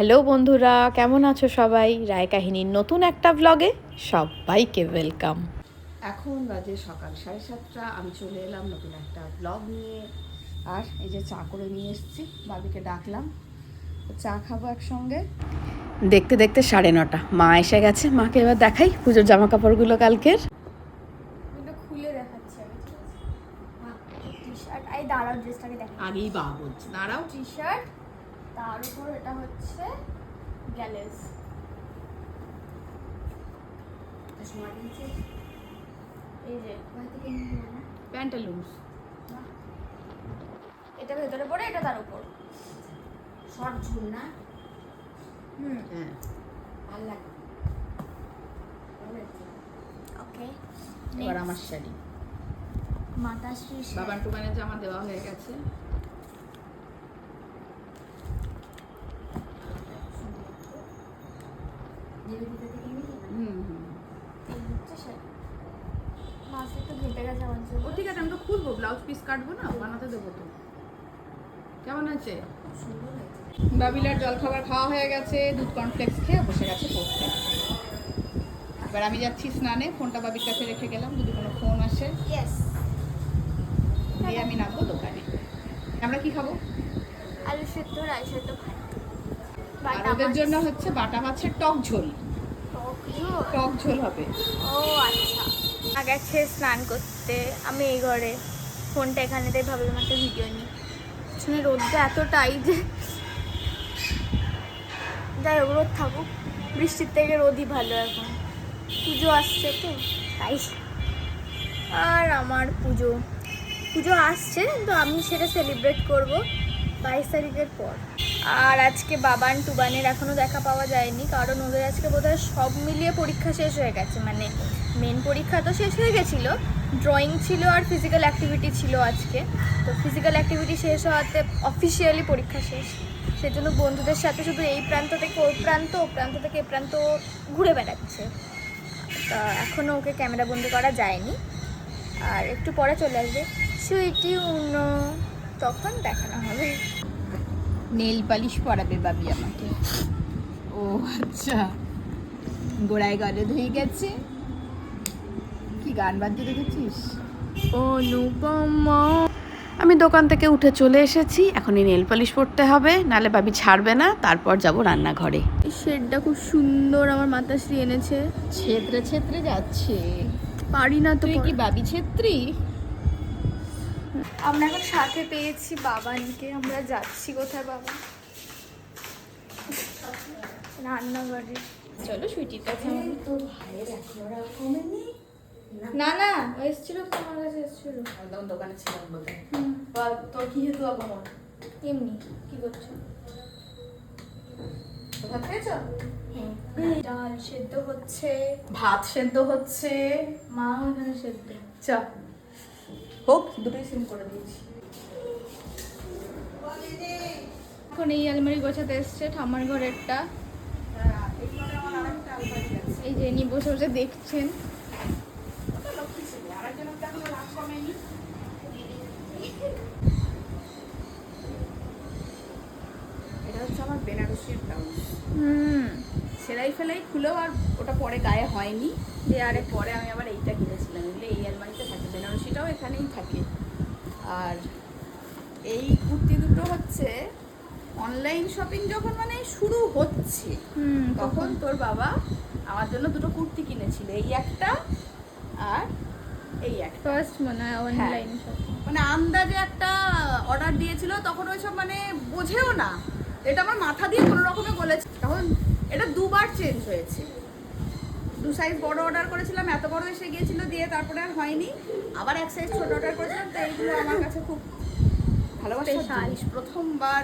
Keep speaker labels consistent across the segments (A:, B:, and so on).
A: Hello বন্ধুরা কেমন আছো সবাই? রায় কাহিনীর নতুন একটা ব্লগে সবাইকে ওয়েলকাম
B: এখন বাজে সকাল সাড়ে সাতটা আমি চলে এলাম নতুন একটা ব্লগ নিয়ে। আর এই যে চা করে নিয়ে এসেছি বাবিকে ডাকলাম চা খাব একসঙ্গে।
A: দেখতে দেখতে সাড়ে নটা মা এসে গেছে মাকে এবার দেখাই পুজোর জামা কাপড়গুলো কালকের
C: খুলে দেখাচ্ছি আমি টি দাঁড়াও ড্রেসটাকে দেখ
B: আগেই বা বলছি দাঁড়াও।
C: টি শার্ট তার উপর এটা হচ্ছে গ্যালেস এই যে এটা ভেতরে পড়ে এটা তার উপর।
B: শর্ট ঝুল না?
C: হুম।
B: হ্যাঁ।
C: ভালো লাগে। ওকে
B: এবার আমার শাড়ি।
C: মাতাশ্রী
B: বাবার টুকানের জামা দেওয়া হয়ে গেছে হুম হুম
C: এই হচ্ছে শাড়ি মাছ একটু ঘেটে গেছে আমার জন্য
B: ও ঠিক আছে আমি তো খুলবো ব্লাউজ পিস কাটবো না বানাতে দেবো তো। কেমন আছে বাবিলার জলখাবার খাওয়া হয়ে গেছে দুধ কর্নফ্লেক্স খেয়ে বসে গেছে পড়তে। এবার আমি যাচ্ছি স্নানে ফোনটা বাবির কাছে রেখে গেলাম যদি কোনো ফোন আসে। দিয়ে আমি নামবো দোকানে। আমরা কি খাব?
C: আলু সেদ্ধ রাই সেদ্ধ
B: আর ওদের জন্য হচ্ছে বাটা মাছের টক ঝোল।
C: টক ঝোল?
B: টক ঝোল হবে।
C: ও আচ্ছা। গেছে স্নান করতে, আমি এই ঘরে। ফোনটা এখানে তাই ভাবলাম একটা ভিডিও নিই। পিছনে রোদটা এতটাই যে যাই হোক, রোদ থাকুক। বৃষ্টির থেকে রোদই ভালো এখন। পুজো আসছে তো, তাই। আর আমার পুজো। পুজো আসছে তো আমি সেটা সেলিব্রেট করব বাইশ তারিখের পর। আর আজকে বাবান টুবানের এখনও দেখা পাওয়া যায়নি, কারণ ওদের আজকে বোধহয় সব মিলিয়ে পরীক্ষা শেষ হয়ে গেছে মানে মেন পরীক্ষা তো শেষ হয়ে গেছিল। ড্রয়িং ছিল আর ফিজিক্যাল অ্যাক্টিভিটি ছিল আজকে। তো ফিজিক্যাল অ্যাক্টিভিটি শেষ হওয়াতে অফিসিয়ালি পরীক্ষা শেষ। সেজন্য বন্ধুদের সাথে শুধু এই প্রান্ত থেকে ওই প্রান্ত, ও প্রান্ত থেকে এ প্রান্ত ঘুরে বেড়াচ্ছে। তা এখনও ওকে ক্যামেরা বন্দি করা যায়নি। আর একটু পরে চলে আসবে। সুইটি অন্য তখন দেখানো হবে।
B: নেল পালিশ পরাবে বাবি আমাকে। ও আচ্ছা। গোড়ায় গলে ধুয়ে গেছে। গান বাজতে দেখেছিস?
C: অনুপম।
A: আমি দোকান থেকে উঠে চলে এসেছি এখন এই নেল পালিশ পরতে হবে নালে বাবি ছাড়বে না তারপর যাব রান্নাঘরে।
C: এই শেডটা খুব সুন্দর আমার মাতাশ্রী এনেছে।
B: ছেত্রে ছেত্রে যাচ্ছে।
C: পারি না তো
B: তুই কি বাবি ছেত্রী?
C: আমরা এখন সাথে পেয়েছি বাবানকে আমরা যাচ্ছি কোথায় বাবা? রান্নাঘরে।
B: চলো সুইটির কাছে।
C: না না ও এসেছিল তোমার কাছে এসেছিল।
B: একদম দোকানে ছিলাম বলতে। তোর কি হেতু আগমন
C: এমনি কি করছ?
B: ভাত খেয়েছো?
C: ডাল সেদ্ধ হচ্ছে।
B: ভাত সেদ্ধ হচ্ছে।
C: মা ওখানে সেদ্ধ।
B: চা হোক দুটোই সিম করে দিয়েছি।
C: এখন এই আলমারি গোছাতে এসছে ঠাম্মার ঘরেরটা। এই যে ইনি বসে বসে দেখছেন।
B: এটা হচ্ছে আমার বেনারসির ব্লাউজ।
C: হুম।
B: সেলাই ফেলাই খুলেও আর ওটা পরে গায়ে হয়নি। দিয়ে আরে পরে আমি আবার এইটা কিনেছিলাম। এগুলো এই আলমারিতে থাকে বেনারসিটাও এখানেই থাকে। আর এই কুর্তি দুটো হচ্ছে অনলাইন শপিং যখন মানে শুরু হচ্ছে
C: হুম
B: তখন। তোর বাবা আমার জন্য দুটো কুর্তি কিনেছিল এই একটা আর এই একটা
C: ফার্স্ট মনে হয়। অনলাইন
B: মানে আন্দাজে একটা অর্ডার দিয়েছিল তখন ওইসব মানে বোঝেও না। এটা আমার মাথা দিয়ে কোনো রকমে বলেছে। তখন এটা দুবার চেঞ্জ হয়েছে। দু সাইজ বড় অর্ডার করেছিলাম এত বড় এসে গিয়েছিল দিয়ে তারপরে আর হয়নি। আবার এক সাইজ ছোট অর্ডার করেছিলাম তো এইগুলো আমার কাছে খুব ভালোবাসার প্রথমবার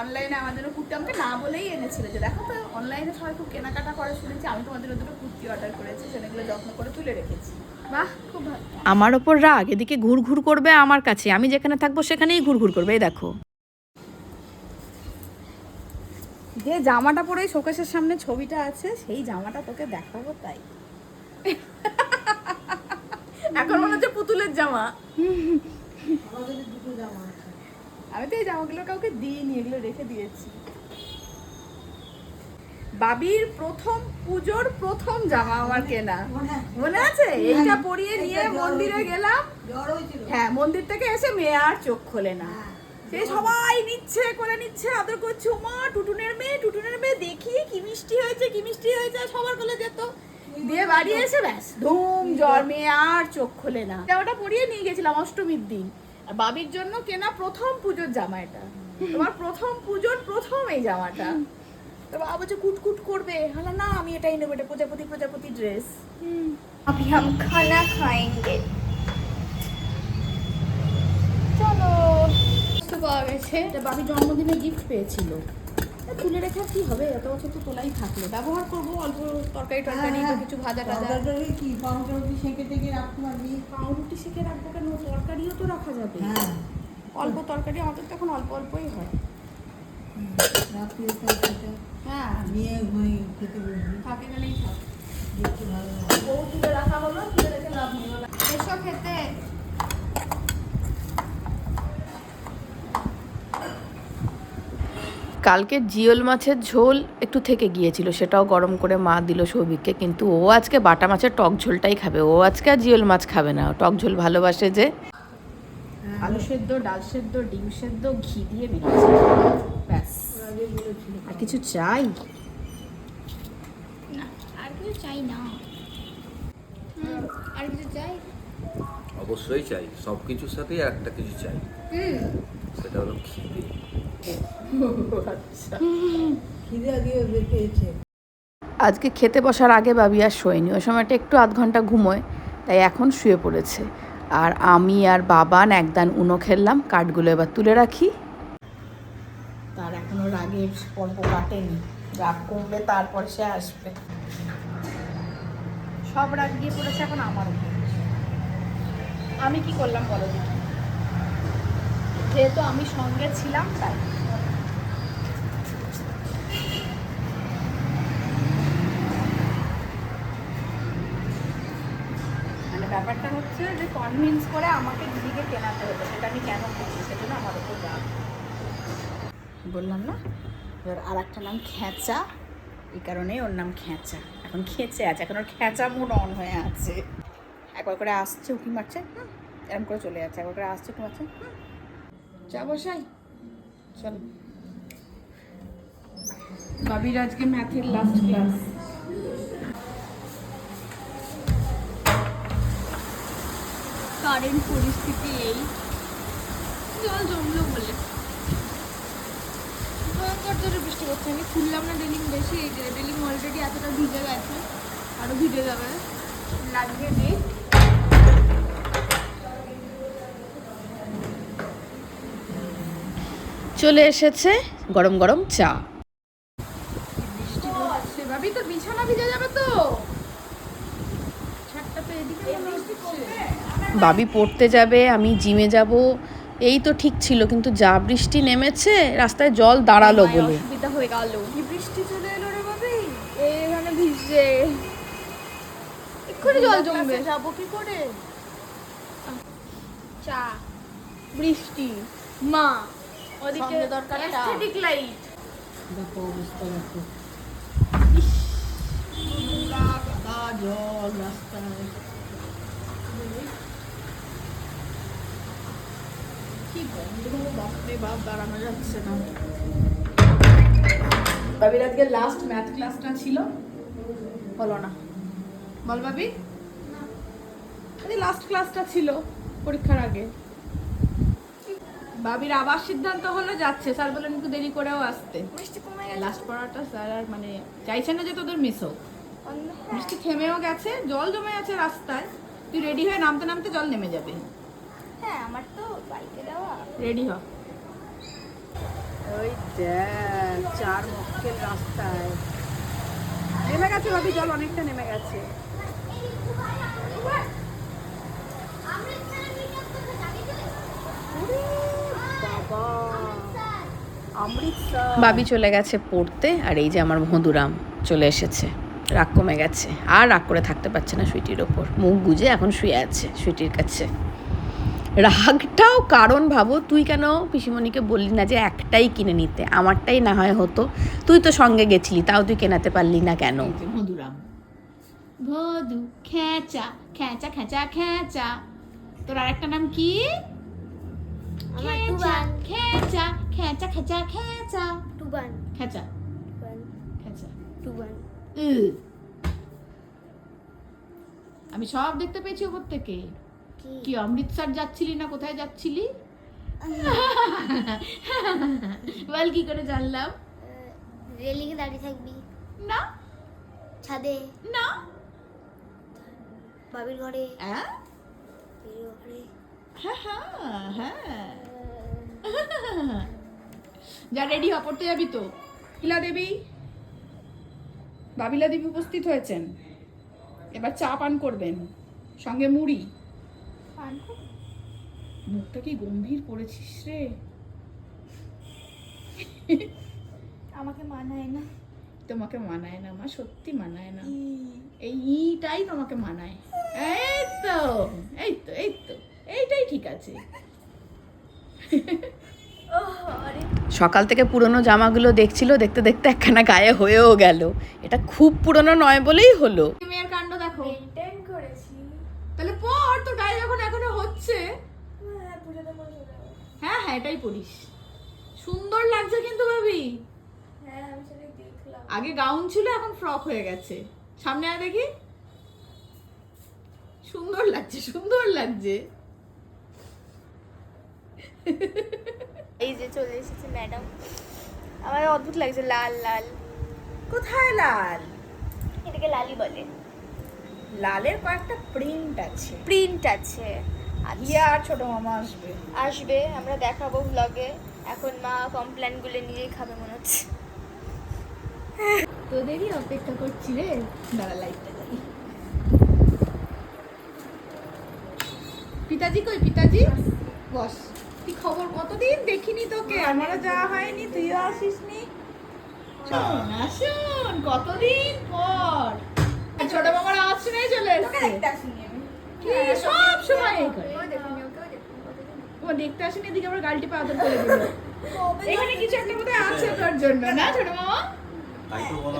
B: অনলাইনে জন্য কুর্তি আমাকে না বলেই এনেছিল যে দেখো তো অনলাইনে সবাই খুব কেনাকাটা করে শুনেছি। আমি তোমাদের দুটো কুর্তি অর্ডার করেছি সেগুলো যত্ন করে তুলে রেখেছি।
A: আমার ওপর রাগ এদিকে ঘুর ঘুর করবে আমার কাছে। আমি যেখানে থাকব সেখানেই ঘুর ঘুর করবে এই দেখো।
B: যে জামাটা পরে শোকেশের সামনে ছবিটা আছে সেই জামাটা তোকে দেখাবো তাই। এখন মনে হচ্ছে পুতুলের জামা। আমি তো এই জামাগুলো কাউকে দিইনি এগুলো রেখে দিয়েছি। বাবির প্রথম পুজোর প্রথম জামা আমার কেনা। মনে আছে? এইটা পরিয়ে নিয়ে মন্দিরে গেলাম। হ্যাঁ মন্দির থেকে এসে মেয়ে আর চোখ খোলে না। সে সবাই নিচ্ছে করে নিচ্ছে আদর করছে। মা টুটুনের মেয়ে টুটুনের মেয়ে দেখি কি মিষ্টি হয়েছে কি মিষ্টি হয়েছে সবার বলে যেত। দিয়ে বাড়ি এসে ব্যাস ধুম জ্বর মেয়ে আর চোখ খোলে না। ওটা পরিয়ে নিয়ে গেছিলাম অষ্টমীর দিন। বাবির জন্য কেনা প্রথম পুজোর জামা এটা। তোমার প্রথম পুজোর প্রথম এই জামাটা। তো বাবা বলছে কুটকুট করবে হলো না আমি এটাই নেবো এটা প্রজাপতি প্রজাপতি ড্রেস
C: अभी हम खाना खाएंगे চলো তো পাওয়া গেছে
B: এটা বাবি জন্মদিনে গিফট পেয়েছিল তা তুলে রেখে আর কি হবে এত বছর তো তোলাই থাকলো ব্যবহার করবো অল্প তরকারি টরকারি বা কিছু ভাজা টাজা
D: তরকারি কি পাউরুটি সেঁকে টেকে রাখতে পারবি
B: পাউরুটি শিখে রাখবো কেন তরকারিও তো রাখা যাবে
D: হ্যাঁ
B: অল্প তরকারি আমাদের তো এখন অল্প অল্পই হয়
A: কালকে জিওল মাছের ঝোল একটু থেকে গিয়েছিল, সেটাও গরম করে মা দিল সৌভিককে, কিন্তু ও আজকে বাটা মাছের টক ঝোলটাই খাবে। ও আজকে আর জিওল মাছ খাবে না। টক ঝোল ভালোবাসে যে
B: আলু সেদ্ধ ডাল সেদ্ধ ডিম সেদ্ধ ঘি দিয়ে বেরিয়েছে ব্যাস। আর কিছু চাই?
C: না আর কিছু চাই না। আর কিছু চাই?
E: অবশ্যই চাই। সব কিছুর সাথেই আর একটা কিছু চাই।
C: হুম।
E: সেটা হলো খিদে
B: আচ্ছা।
D: খিদে আগে পেয়েছে।
A: আজকে খেতে বসার আগে বাবি আর শোয়নি। ওই সময়টা একটু আধ ঘণ্টা ঘুমোয় তাই এখন শুয়ে পড়েছে। আর আমি আর বাবান একদান উনো খেললাম, কাঠগুলো এবার তুলে রাখি।
B: তার এখনও রাগের পর্ব কাটেনি। রাগ কমবে তারপরে সে আসবে। সব রাগ গিয়ে পড়েছে এখন আমার আমি কি করলাম বলো যেহেতু আমি সঙ্গে ছিলাম তাই মানে ব্যাপারটা হচ্ছে যে কনভিন্স করে আমাকে দিদিকে কেনাতে হতো, সেটা আমি কেন করছি সেজন্য আমার উপর বললাম না? এবার আর একটা নাম খেঁচা, এই কারণেই ওর নাম খেঁচা। এখন খেঁচে আছে, এখন ওর খেঁচা মুড অন হয়ে আছে। একবার করে আসছে উকি মারছে এরম করে চলে যাচ্ছে। একবার করে আসছে উকি মারছে। চা বসাই, চলো। বাবির আজকে ম্যাথের লাস্ট ক্লাস
C: কারেন্ট পরিস্থিতি এই। জল জমলো বলে। ভয়ঙ্কর জোরে বৃষ্টি করছে আমি খুললাম না ডেলিং বেশি ডেলিং অলরেডি এতটা ভিজে গেছে আরও ভিজে যাবে। লাগবে নেট
A: চলে এসেছে গরম গরম চা
B: বৃষ্টি হচ্ছে ভাবি তো বিছানা ভিজে যাবে তো ছাদটা তো এদিকে মনে হচ্ছে।
A: বাবি পড়তে যাবে আমি জিমে যাব। এই তো ঠিক ছিল কিন্তু যা বৃষ্টি নেমেছে রাস্তায় জল দাঁড়াল বলে।
C: অসুবিধা হয়ে গেল।
B: কি বৃষ্টি চলে এলো রে ভাবি?
C: এখানে ভিজছে। এক্ষুনি জল জমবে।
B: যাব কি করে?
C: চা বৃষ্টি মা ওদিকে
B: দরকার
C: অ্যাস্থেটিক লাইট
D: দেখো অবস্থা দেখো
B: জল রাস্তায় কি গন্ধ বাপরে বাপ দাঁড়ানো যাচ্ছে না বাবির আজকে লাস্ট ম্যাথ ক্লাসটা ছিল? হলো না। বল বাবি। লাস্ট ক্লাসটা ছিল পরীক্ষার আগে। বাবির আবার সিদ্ধান্ত হলো যাচ্ছে। স্যার বললেন একটু দেরি করেও আসতে।
C: বৃষ্টি কমে গেছে।
B: লাস্ট পড়াটা স্যার আর মানে চাইছে না যে তোদের মিস হোক। বৃষ্টি থেমেও গেছে জল জমে আছে রাস্তায়। তুই রেডি হয়ে নামতে নামতে জল নেমে যাবে।
C: হ্যাঁ আমার তো বাইকে দেওয়া
B: রেডি হ। ওই দেখ চার মক্কেল রাস্তায়। নেমে গেছে ভাবি জল অনেকটা নেমে গেছে। বাবা।
A: চলে গেছে পড়তে আর এই যে আমার মধুরাম চলে এসেছে। রাগ কমে গেছে আর রাগ করে থাকতে পারছে না সুইটির ওপর। মুখ গুজে এখন শুয়ে আছে সুইটির কাছে।
B: রাগটাও কারণ ভাবো তুই কেন পিসিমণিকে বললি না যে একটাই কিনে নিতে? আমারটাই না হয় হতো। তুই তো সঙ্গে গেছিলি তাও তুই কেনাতে পারলি না কেন? মধুরাম ভদু খেঁচা খেঁচা খেঁচা খেঁচা। তোর আরেকটা নাম কি? খেঁচা খেঁচা খেঁচা খেঁচা
C: টুবান।
B: খেঁচা। খেঁচা।
C: টুবান।
B: আমি সব দেখতে পেয়েছি ওপর থেকে।
C: কি?
B: অমৃতসর যাচ্ছিলি না? কোথায় যাচ্ছিলি? বল কি করে জানলাম?
C: রেলিংয়ে দাঁড়িয়ে থাকবি।
B: না।
C: ছাদে।
B: না।
C: বাবির
B: হ্যাঁ
C: ঘরে।
B: হ্যাঁ হ্যাঁ হ্যাঁ। যা রেডি হ পড়তে যাবি তো। কিলা দেবী। বাবিলা দেবী উপস্থিত হয়েছেন। এবার চা পান করবেন। সঙ্গে মুড়ি। মুখটা কি গম্ভীর করেছিস রে?
C: আমাকে মানায় না।
B: তোমাকে মানায় না মা সত্যি মানায় না। এই ইটাই তোমাকে মানায়। এই তো এই তো এই তো এইটাই ঠিক আছে। সকাল থেকে পুরনো জামাগুলো দেখছিল দেখতে দেখতে একখানা গায়ে হয়েও গেল। এটা খুব পুরনো নয় বলেই হলো। মেয়ের কাণ্ড দেখো
C: মেনটেন করেছি
B: তাহলে পর তো গায়ে যখন এখনও হচ্ছে
C: হ্যাঁ পুজোতে পরে
B: হ্যাঁ এটাই পড়িস সুন্দর লাগছে কিন্তু ভাবি।
C: হ্যাঁ
B: আগে গাউন ছিল এখন ফ্রক হয়ে গেছে। সামনে আয় দেখি। সুন্দর লাগছে সুন্দর লাগছে।
C: এই যে চলে এসেছে ম্যাডাম। আমার অদ্ভুত লাগছে লাল লাল।
B: কোথায় লাল?
C: এটাকে লালি বলে।
B: লালের কয়েকটা প্রিন্ট আছে।
C: প্রিন্ট আছে।
B: হিয়া আর ছোট মামা আসবে।
C: আসবে আমরা দেখাবো ব্লগে এখন মা কমপ্লেনগুলো নিজেই খাবে মনে হচ্ছে।
B: তোদেরই অপেক্ষা করছি রে। দাঁড়া লাইটটা। পিতাজি কই পিতাজি? বস কি খবর? কতদিন দেখিনি তোকে। আমারও যাওয়া হয়নি তুইও আসিসনি। শোন আসুন কতদিন পর? আর ছোট মামার আওয়াজ শুনেই চলে এসছে। কি? সব সময় করে। দেখতে আসেনি এদিকে আবার গালটি পা আদর করে দিল। এখানে কিছু একটা বোধহয় আছে তোর জন্য না ছোট মামা?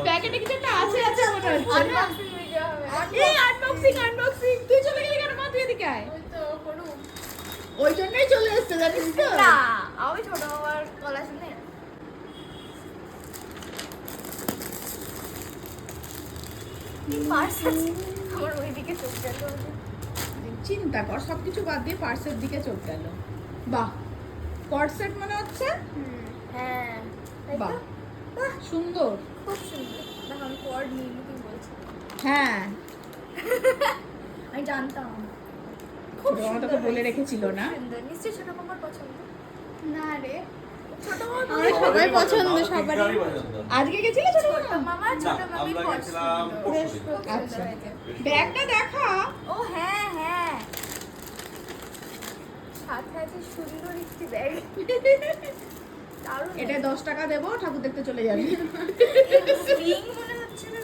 B: প্যাকেটে কিছু একটা আছে আছে মনে হচ্ছে। এই আনবক্সিং আনবক্সিং তুই চলে গেলি কেন মা? তুই এদিকে আয়। ওই জন্যই চলে এসছে জানিস তো।
C: আমি ছোট বাবার আছে গেল।
B: চিন্তা কর সবকিছু বাদ দিয়ে পার্সের দিকে চোখ গেল। বাহ। কর্সেট মনে হচ্ছে?
C: হ্যাঁ
B: বাহ। বাহ সুন্দর।
C: খুব সুন্দর। দেখো আমি কোয়ার্ড নিয়ে কি বলছি।
B: হ্যাঁ।
C: আমি জানতাম।
B: ছোট মামা তোকে বলে রেখেছিল না।
C: সুন্দর। নিশ্চয়ই ছোট মামার পছন্দ। না রে। ছোট
F: সবাই
C: পছন্দ
F: সবারই।
B: আজকে গেছিলে ছোট
C: ছোট
B: মামা?
C: মামা ছোট মামির পছন্দ।
B: আচ্ছা। ব্যাগটা দেখা।
C: ও হ্যাঁ সাথে আছে সুন্দর একটি ব্যাগ
B: এটা দশ টাকা দেবো ঠাকুর দেখতে চলে যাবি।
C: মনে হচ্ছে না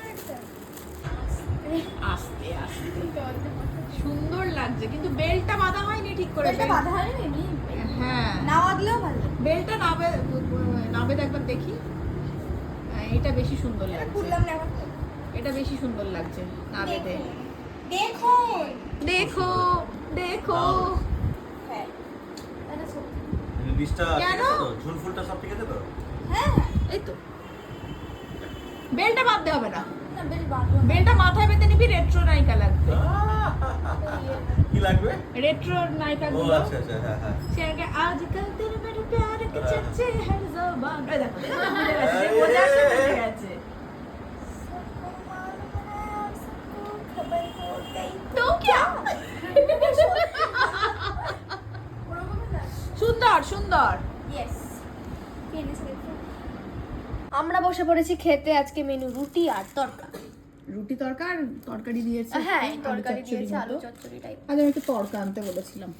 B: আস্তে আস্তে। সুন্দর লাগছে কিন্তু বেলটা বাঁধা হয়নি ঠিক করে
C: এটা বাধা হয়নি?
B: হ্যাঁ।
C: না বাঁধলেও ভালো।
B: বেলটা নাবে নাবে একবার দেখি। হ্যাঁ, এটা বেশি সুন্দর লাগছে।
C: খুললাম না
B: এটা বেশি সুন্দর লাগছে
C: দেখুন
B: দেখো দেখো।
C: সত্যি।
F: বীজটা ঝুল ফুলটা সব ঠিক আছে তো?
C: হ্যাঁ।
B: এই তো। বেলটা বাঁধতে হবে না। বেলটা মাথায় বেঁধে নিবি রেট্রো নায়িকা লাগবে।
F: কি লাগবে?
B: রেট্রো নায়িকা
F: ও আচ্ছা আচ্ছা হ্যাঁ হ্যাঁ।
B: সেটাকে আজকাল তেরে মেরে প্যার কে চচ্ছে হর হ্যাঁ, জবান। দেখো বুঝে গেছে বুঝে গেছে সুন্দর সুন্দর।
C: আমরা বসে পড়েছি খেতে আজকে মেনু রুটি আর তরকা।
B: রুটি তরকার তরকারি দিয়েছে।
C: হ্যাঁ তরকারি দিয়েছে আলু চচ্চড়ি টাইপ
B: আজ আমি একটু তরকা আনতে বলেছিলাম।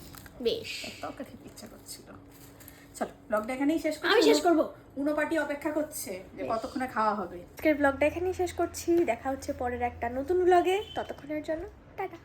C: বেশ।
B: তরকা খেতে ইচ্ছা করছিল। চলো ব্লগটা এখানেই শেষ করি
C: আমি শেষ করব।
B: উনো পার্টি অপেক্ষা করছে যে কতক্ষণে খাওয়া হবে।
C: আজকের ব্লগটা এখানেই শেষ করছি। দেখা হচ্ছে পরের একটা নতুন ব্লগে ততক্ষণের জন্য টাটা।